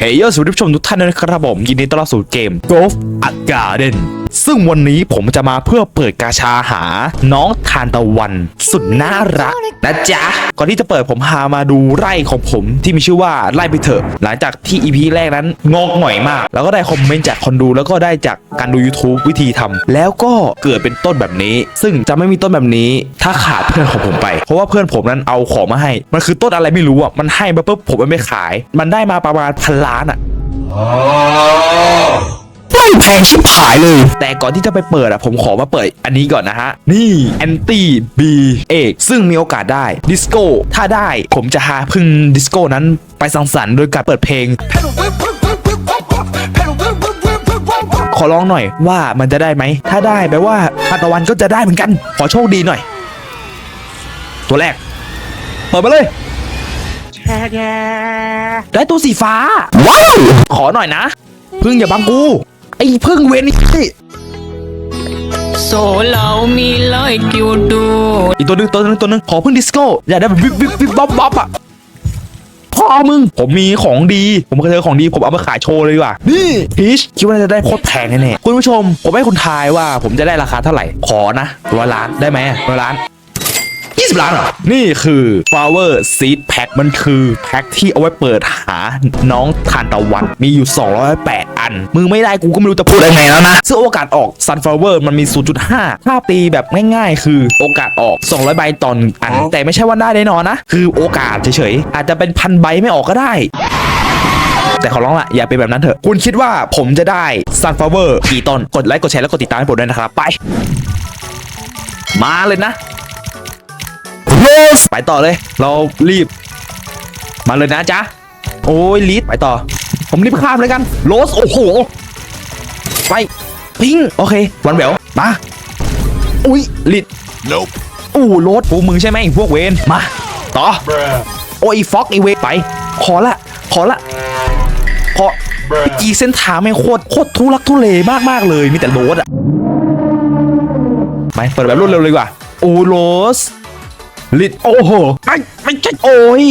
เฮ้ยสวัสดีผู้ชมทุกท่านด้วยนะครับผมยินดีต้อนรับสู่เกม Golf a Garden ซึ่งวันนี้ผมจะมาเพื่อเปิดกาชาหา น้องทานตะวัน สุดน่ารักนะจ๊ะ ก่อนที่จะเปิดผมพามาดูไร่ของผมที่มีชื่อว่าไร่ไปเถอะ หลังจากที่ EP แรกนั้นงอกหน่อยมาก แล้วก็ได้คอมเมนต์จากคนดูแล้วก็ได้จากการดู YouTube วิธีทำแล้วก็เกิดเป็นต้นแบบนี้ ซึ่งจะไม่มีต้นแบบนี้ ถ้าขาดเพื่อนของผมไป เพราะว่าเพื่อนผมนั้นเอาของมาให้ มันคือต้นอะไรไม่รู้อะมันให้มาปุ๊บผมมันไม่ขาย มันได้มาประมาณพันล้านอะ ไม่แพงชิบหายเลย แต่ก่อนที่จะไปเปิดอะผมขอมาเปิดอันนี้ก่อนนะฮะ นี่แอนตี้บีเอกซึ่งมีโอกาสได้ดิสโก้ถ้าได้ผมจะหาพึ่งดิสโก้นั้นไปสังสรรค์โดยการเปิดเพลง Pedal whip whip whip whip wop wop. Pedal whip whip whip whip wop wop. ขอร้องหน่อยว่ามันจะได้ไหม ถ้าได้แปลว่าทานตะวันก็จะได้เหมือนกัน ขอโชคดีหน่อย ตัวแรก เปิดมาเลยได้ตัวสีฟ้า ว้าว ขอหน่อยนะ พึ่งอย่าบังกู ไอ้พึ่งเวนนี่ Så la me like you do อีกตัวหนึงตัวหนึงตัวหนึงขอพึ่งดิสโก้อย่าได้แบบวิบวิบวิบบ๊อบบ๊อบอะพ่อมึง ผมมีของดี ผมเคยเจอของดี ผมเอามาขายโชว์เลยดีกว่า นี่พีชคิดว่าน่าจะได้โคตรแพงแน่ๆคุณผู้ชม ผมให้คุณทายว่าผมจะได้ราคาเท่าไหร่ ขอนะร้อยล้านได้ไหมร้อยล้าน 20 ล้านเหรอ นี่คือ Flower Seed Pack มันคือแพ็คที่เอาไว้เปิดหาน้องทานตะวัน มีอยู่ 208 อัน มึงไม่ได้กูก็ไม่รู้จะพูดยังไงแล้วนะ ซึ่งโอกาสออก Sunflower มันมี 0.5 ถ้าตีแบบง่ายๆ คือโอกาสออก 200 ใบต่อหนึ่งอัน แต่ไม่ใช่ว่าได้แน่นอนนะ คือโอกาสเฉยๆ อาจจะเป็นพันใบไม่ออกก็ได้แต่ขอร้องละอย่าเป็นแบบนั้นเถอะ คุณคิดว่าผมจะได้ Sunflower กี่ต้น กดไลค์ กดแชร์ แล้วกดติดตามให้ผมด้วยนะครับ ไป มาเลยนะ โรสไปต่อเลย เรารีบ มาเลยนะจ๊ะ โอ้ยลีดไปต่อ ผมรีบข้ามเลยกันโรสโอ้โห ไป พิง โอเค วันแหววมา อุ้ยลีด Nope. อู้โรสพวกมึงใช่ไหมไอ้พวกเวนมา ต่อ Bruh. โอ้ยฟ็อกไอเวนไป ขอละ ขอละ ขอเมื่อกี้เส้นทางไม่งโคตรโคตรทุลักทุเลมากมากๆเลย มีแต่โรสอะไปเปิดแบบรวดเร็วเลยดีกว่า โอ้โรส ลิดโอ้โหไม่ไม่ใช่โอ้ย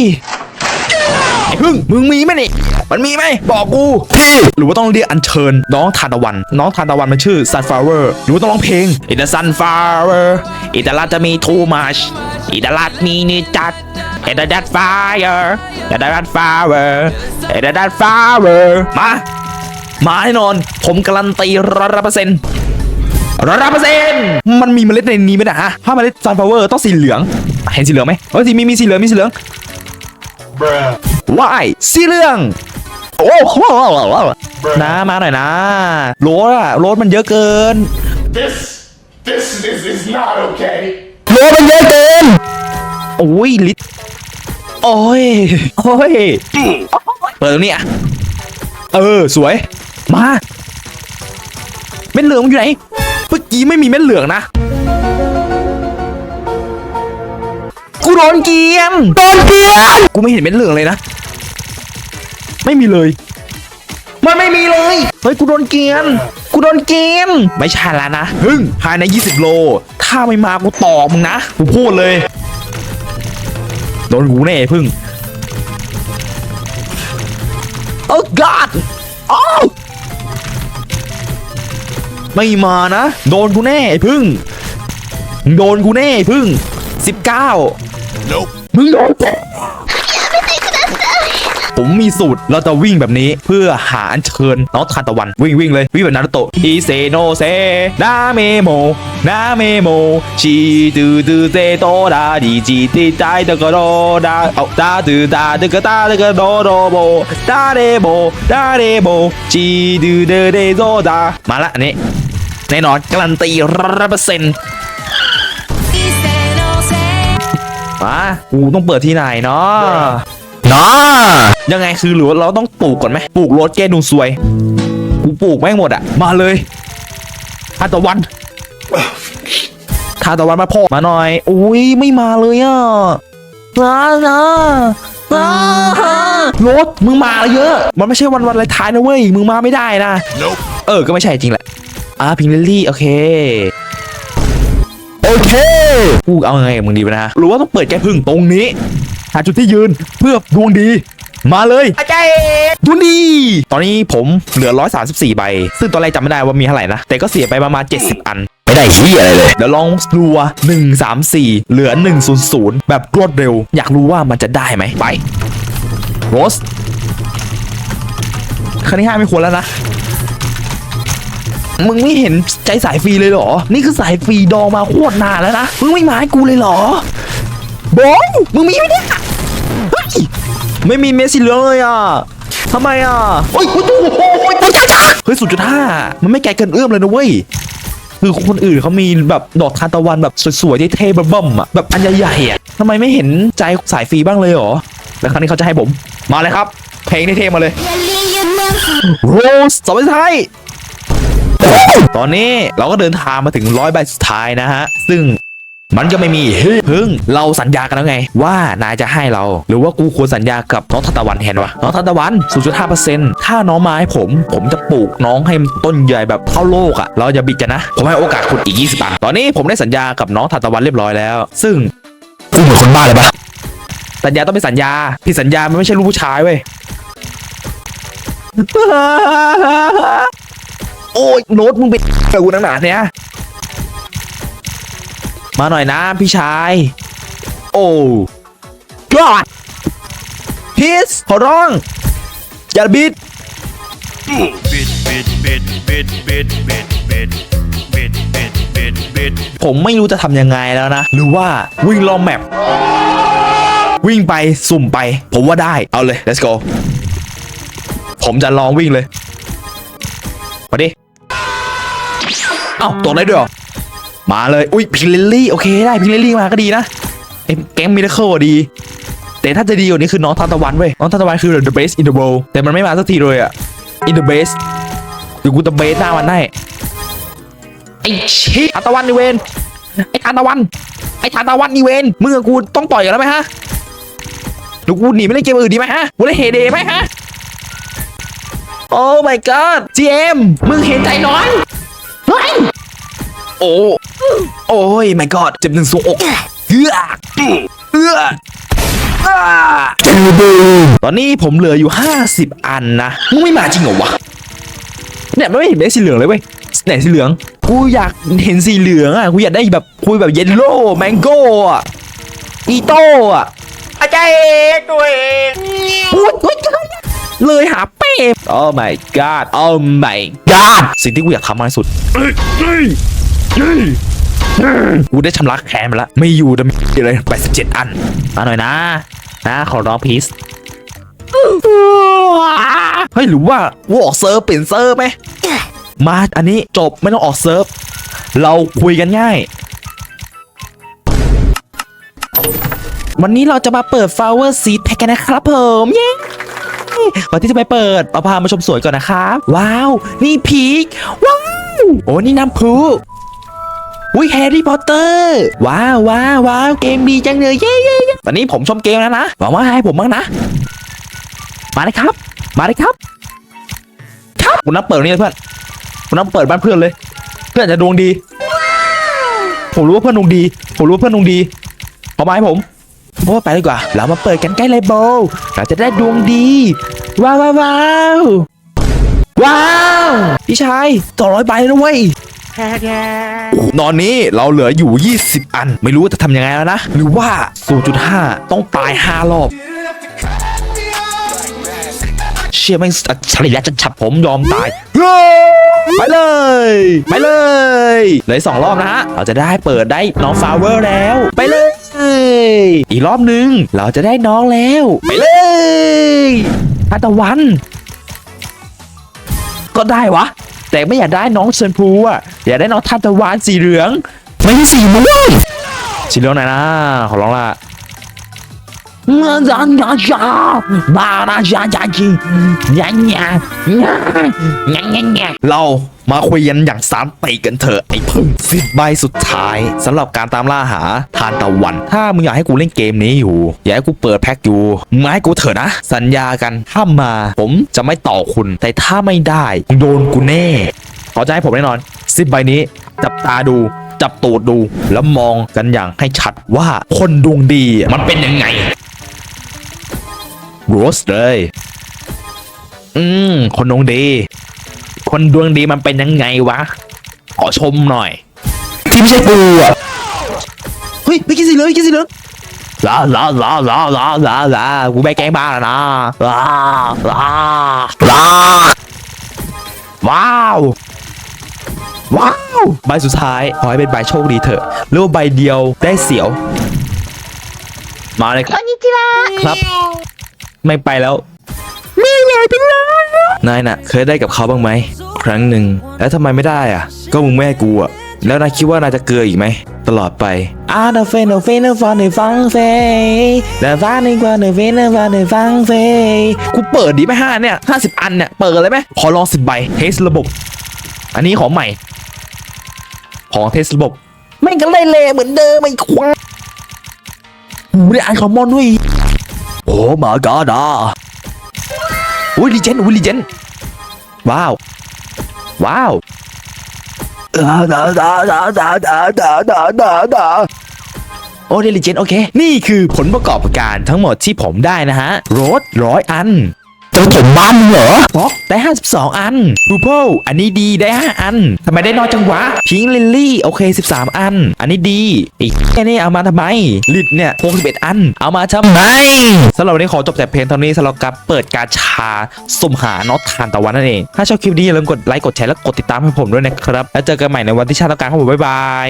ไอ้พึ่งมึงมีไหมนี่มันมีไหมบอกกูพี่หรือว่าต้องเรียกอัญเชิญ น้องทานตะวัน น้องทานตะวันมันชื่อ sunflower หรือว่าต้องร้องเพลง It's a sunflower It's a lot to me too much It's a lot me need that It's a that fire It's a that flower It's a that flower มามาแน่นอน ผมการันตีร้อยเปอร์เซ็นต์ ร้อยเปอร์เซ็นต์มันมีเมล็ดในนี้ไหมนะฮะถ้าเมล็ด sunflower ต้องสีเหลือง เห็นสีเหลืองไหมเออสีมีมีสีเหลืองมีสีเหลือง Bruh. ว้ายสีเหลือง โอ้โหนะมาหน่อยนะ โรสอะโรสมันเยอะเกิน This, this is, is not okay. โรสมันเยอะเกิน โอ้ยลิตโอ้ย โอ้ย เปิดตรงนี้อะเออ สวย มาเม็ดเหลืองมันอยู่ไหนเมื่อกี้ไม่มีเม็ดเหลืองนะกูโดนเกลียนโดนเกลียนกูไม่เห็นเม็ดเหลืองเลยนะ ไม่มีเลย มันไม่มีเลย เฮ้ยกูโดนเกลียนกูโดนเกลียนไม่ใช่แล้วนะพึ่งภายใน 20 โล ถ้าไม่มากูตอกมึงนะกูพูดเลยโดนกูแน่พึ่งโอ้ god อ้าว ไม่มานะ โดนกูแน่ไอ้พึ่งมึงโดนกูแน่ไอ้พึ่ง19 Nope. มึงโดนแกผมมีสูตรเราจะวิ่งแบบนี้เพื่อหาอัญเชิญน้องทานตะวันวิ่งวิ่งเลย วิ่งแบบนารุโตะอีเซโนเซนาเมโมนาเมโมชีดูดูเซโตดาดีจีตีใจตะกะโดดาเอาดาดูดาตะกะตาตะกะโดโดโบดาเดโบดาเดโบชีดูเดเดโซดามาละอันนี้ แน่นอนการันตีร้อยเปอร์เซ็นต์มากูต้องเปิดที่ไหนเนาะเนาะยังไงคือหรือว่าเราต้องปลูกก่อนไหมปลูกรถแกดูสวยกูปลูกแม่งหมดอะมาเลยทานตะวันทานตะวันมาพ่อมาหน่อยอุ้ยไม่มาเลยอะนะนะนะรถมึงมาเยอะ มันไม่ใช่วันวันอะไรท้ายนะเว้ย มึงมาไม่ได้นะ Nope. เออ ก็ไม่ใช่จริงแหละ อ่าพิงลิลลี่โอเค โอเคกูเอาไงกับมึงดีวะนะหรือว่าต้องเปิดแก้พึ่งตรงนี้ หาจุดที่ยืนเพื่อดวงดี มาเลยอาจารย์ดูดีตอนนี้ผมเหลือ 134 ใบ ซึ่งตอนแรกจำไม่ได้ว่ามีเท่าไหร่นะ แต่ก็เสียไปประมาณ 70 อัน ไม่ได้ที่อะไรเลย เดี๋ยวลองดูว่า1 3 4 เหลือ 100 แบบรวดเร็ว อยากรู้ว่ามันจะได้ไหมไปโรสคันที่ห้าไม่ควรแล้วนะ มึงไม่เห็นใจสายฟรีเลยเหรอ นี่คือสายฟรีดองมาโคตรนานแล้วนะ มึงไม่มาให้กูเลยเหรอบอยมึงมีไหมเนี่ยเฮ้ยไม่มีเมสสีเหลืองเลยอะทำไมอะโอ้ยโอ้ยโอ้ยโอ้ยโอ้ยจ้าจ้าเฮ้ยสุดจุดห้ามันไม่ไกลเกินเอื้อมเลยนะเว้ยคือคนอื่นเขามีแบบดอกทานตะวันแบบสวยๆเท่ๆบิ่มๆอะแบบอันใหญ่ๆอะทำไมไม่เห็นใจสายฟรีบ้างเลยเหรอแล้วครั้งนี้เขาจะให้ผมมาเลยครับ เพลงเท่ๆมาเลยโรสสองใบสุดท้าย ตอนนี้เราก็เดินทางมาถึงร้อยใบสุดท้ายนะฮะ ซึ่งมันก็ไม่มีเฮ้ยพึ่งเราสัญญากันแล้วไง ว่านายจะให้เรา หรือว่ากูควรสัญญากับน้องทันตะวันแทนวะน้องทันตะวัน0.5%ถ้าน้องมาให้ผม ผมจะปลูกน้องให้ต้นใหญ่แบบเท่าโลกอะ่ะ เราจะบิดกันนะ ผมให้โอกาสคุณอีก 20อันตอนนี้ผมได้สัญญากับน้องทันตะวันเรียบร้อยแล้ว ซึ่งกูเหมือนคนบ้าเลยปะสัญญาต้องเป็นสัญญาที่สัญญามันไม่ใช่ลูกผู้ชายเว้ยโโอ้ยโน้ตมึงเป็นกับกูนักหนาเนี้ยมาหน่อยนะพี่ชาย โอ้กอดพีสขอร้องอย่าบิดผมไม่รู้จะทำยังไงแล้วนะ หรือว่าวิ่งลองแมพวิ่งไปสุ่มไป ผมว่าได้เอาเลย let's go ผมจะลองวิ่งเลย มาดิ เอ้าตกได้ด้วยเหรอ มาเลย อุ้ยพิงเลลลี่โอเคได้พิงเลลลี่มาก็ดีนะไอ้แก๊งมิราเคิลดี แต่ถ้าจะดีกว่านี้คือน้องทานตะวันเว้ยน้องทานตะวันคือ the best in the world แต่มันไม่มาสักทีเลยอะ in the best เดี๋ยวกูจะเบสหน้ามันได้ไอ้ชิทานตะวันนี่เวนไอ้ทานตะวันไอ้ทานตะวันนี่เวนมึงกับกูต้องต่อยกันแล้วไหมฮะหรือกูหนีไปเล่นเกมอื่นดีไหมฮะกูเล่นเฮเดไหมฮะโอ้ my god GM มึงเห็นใจน้อย เฮ้ยโอ้โอ้ย my god เจ็บหนึ่งสวงอกเอื้อเอื้ออ้าตอนนี้ผมเหลืออยู่ 50 อันนะมึงไม่มาจริงเหรอวะเนี่ยมันไม่เห็นเป็นสีเหลืองเลยเว้ยไหนสีเหลือง กูอยากเห็นสีเหลืองอะกูอยากได้แบบคุยแบบเยลโล่แมงโก้อะอีโต้อะอาจารย์เอกตัวเองพูดพูด เลยหาเป้โอ้ my god โอ้ my god สิ่งที่กูอยากทำมากที่สุด กูได้ชำระแค้นมาแล้วไม่อยู่ดำเลย87 อันมาหน่อยนะ นะ ขอร้องพีซเฮ้ยหรือว่ากูออกเซิร์ฟเปลี่ยนเซิร์ฟไหมมาอันนี้จบไม่ต้องออกเซิร์ฟ เราคุยกันง่าย วันนี้เราจะมาเปิด flower seed pack กันนะครับผม เย้ ก่อนที่จะไปเปิดเอาพามาชมสวยก่อนนะครับว้าว นี่พีคว้าวโอ้นี่น้ำพุอุ้ยแฮร์รี่พอตเตอร์ว้าวว้าวว้าวเกมดีจังเลยเย้เย้เย้ตอนนี้ผมชมเกมแล้วนะหวังว่าให้ผมบ้างนะ มาเลยครับ มาเลยครับ ครับคุณนับเปิดนี่เลยเพื่อนคุณนับเปิดบ้านเพื่อนเลย เพื่อนจจะดวงดี ผมรู้ว่าเพื่อนดวงดี ผมรู้ว่าเพื่อนดวงดีเอามาให้ผม พราะว่าไปดีกว่า เรามาเปิดกันใกล้เลยโบเราจะได้ดวงดี ว้าวว้าวว้าวว้าวพี่ชายต่อร้อยใบแล้วนะเว้ยตอนนี้เราเหลืออยู่ 20 อัน ไม่รู้ว่าจะทำยังไงแล้วนะ หรือว่า 0.5 ต้องตาย 5 รอบ เชื่อแม่งฉริยะจะฉับผมยอมตาย ไปเลย ไปเลยเหลือสองรอบนะฮะ เราจะได้เปิดได้น้องฟลาวเวอร์แล้ว ไปเลย อีกรอบหนึ่งเราจะได้น้องแล้ว ไปเลยทานตะวัน ก็ได้วะ แต่ไม่อยากได้น้องเซนพูอะอยากได้น้องทานตะวันสีเหลือง ไม่ใช่สีม่วงสีเหลืองไหนนะขอร้องละ เรามาคุยกันอย่างสามติกันเถอะไอ้พึ่งสิบใบสุดท้ายสำหรับการตามล่าหาทานตะวัน ถ้ามึงอยากให้กูเล่นเกมนี้อยู่ อยากให้กูเปิดแพ็กอยู่มึงมาให้กูเถอะนะ สัญญากันถ้ามาผมจะไม่ต่อคุณ แต่ถ้าไม่ได้โดนกูแน่เขาจให้ผมแน่นอนสิบใบนี้ จับตาดูจับตูดดูแล้วมองกันอย่างให้ชัดว่าคนดวงดีมันเป็นยังไง โรสเลย อืม คนดวงดี คนดวงดีมันเป็นยังไงวะ ขอชมหน่อย ที่ไม่ใช่กูอะ เฮ้ยไม่กินสิเลยกินสิเลยลาลาลาลาลาลาลากูไปแกล้งบ้าแล้วนะลาลาลาว้าว ว้าว ใบสุดท้าย ขอให้เป็นใบโชคดีเถอะหรือว่าใบเดียวได้เสียว มาเลยครับ ครับ ไม่ไปแล้ว ไม่เลยไปแล้วนายน่ะ เคยได้กับเขาบ้างไหม ครั้งหนึ่ง แล้วทำไมไม่ได้อะ ก็มึงไม่ให้กูอะ แล้วนายคิดว่านายจะเกลืออีกไหม ตลอดไปอาเดเฟนเฟนฟอนในฟังเฟเดฟ้าในกว่าในเฟนฟอนในฟังเฟกูเปิดดีไหมห้าเนี่ยห้าสิบอันเนี่ย เปิดเลยไหมขอลองสิบใบ เทสระบบ อันนี้ของใหม่ ของเทสระบบไม่งก็เล่เละเหมือนเดิมไอ้ควายหูได้อ่านคอมมอนด้วยโอ้ มากอดอะอุ้ยลีเจนอุ้ยลีเจนว้าว ว้าวดาดาดาดาดาดาดาดาดาดาโอ้เดลิเจนโอเค นี่คือผลประกอบการทั้งหมดที่ผมได้นะฮะ รถร้อยอัน จะผมบ้านเหรอฟ็อกได้ 52 อันรูเพิลอันนี้ดีได้ 5 อันทำไมได้น้อยจังวะพิงลิลลี่โอเค 13 อัน อันนี้ดีอีกแค่นี้เอามาทำไมลิดเนี่ย61อัน เอามาทำไมสำหรับวันนี้ขอจบแต่เพียงเท่านี้สำหรับการเปิดการชาสุ่มหาน็อตทานตะวันนั่นเองถ้าชอบคลิปนี้อย่าลืมกดไลค์กดแชร์และกดติดตามให้ผมด้วยนะครับแล้วเจอกันใหม่ในวันที่ชาติต้องการครับผมบ๊ายบาย